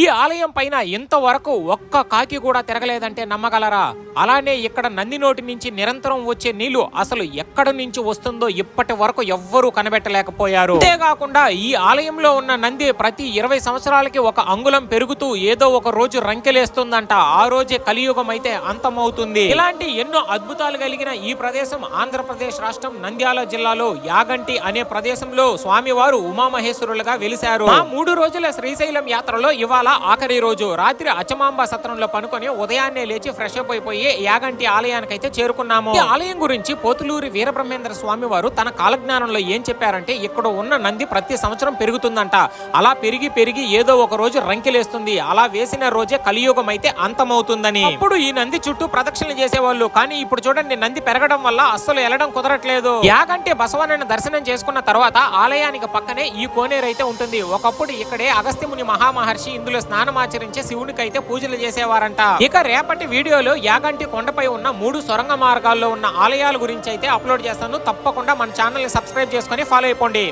ఈ ఆలయం పైన ఇంతవరకు ఒక్క కాకి కూడా తిరగలేదంటే నమ్మగలరా? అలానే ఇక్కడ నంది నోటి నుంచి నిరంతరం వచ్చే నీళ్ళు అసలు ఎక్కడ నుంచి వస్తుందో ఇప్పటి వరకు ఎవ్వరూ కనిపెట్టలేకపోయారు. అంతేకాకుండా ఈ ఆలయంలో ఉన్న నంది ప్రతి ఇరవై సంవత్సరాలకి ఒక అంగుళం పెరుగుతూ ఏదో ఒక రోజు రంకెలేస్తుందంట. ఆ రోజే కలియుగం అయితే అంతమవుతుంది. ఇలాంటి ఎన్నో అద్భుతాలు కలిగిన ఈ ప్రదేశం ఆంధ్రప్రదేశ్ రాష్ట్రం నంద్యాల జిల్లాలో యాగంటి అనే ప్రదేశంలో స్వామివారు ఉమామహేశ్వరులుగా వెలిశారు. ఆ మూడు రోజుల శ్రీశైలం యాత్రలో ఇవాళ ఆఖరి రోజు రాత్రి అచమాంబ సత్రంలో పనుకొని ఉదయాన్నే లేచి ఫ్రెష్ అప్ అయిపోయి యాగంటి ఆలయానికైతే చేరుకున్నాము. ఈ ఆలయం గురించి పోతులూరి వీరబ్రహ్మేంద్ర స్వామి వారు తన కాలజ్ఞానంలో ఏం చెప్పారంటే ఇక్కడ ఉన్న నంది ప్రతి సంవత్సరం పెరుగుతుందంట. అలా పెరిగి పెరిగి ఏదో ఒక రోజు రంకెలేస్తుంది. అలా వేసిన రోజే కలియుగం అయితే అంతమవుతుందని. ఇప్పుడు ఈ నంది చుట్టూ ప్రదక్షిణ చేసేవాళ్ళు. కానీ ఇప్పుడు చూడండి నంది పెరగడం వల్ల అస్సలు వెళ్ళడం కుదరట్లేదు. యాగంటి బసవనని దర్శనం చేసుకున్న తర్వాత ఆలయానికి పక్కనే ఈ కోనేరు అయితే ఉంటుంది. ఒకప్పుడు ఇక్కడే అగస్త్యముని మహామహర్షి ఇందులో స్నానమాచరించి శివునికి అయితే పూజలు చేసేవారంట. ఇక రేపటి వీడియోలో యాగంటి కొండపై ఉన్న మూడు సొరంగ మార్గాల్లో ఉన్న ఆలయాల గురించి అయితే అప్లోడ్ చేస్తాను. తప్పకుండా మన ఛానల్ని సబ్స్క్రైబ్ చేసుకొని ఫాలో అయిపోండి.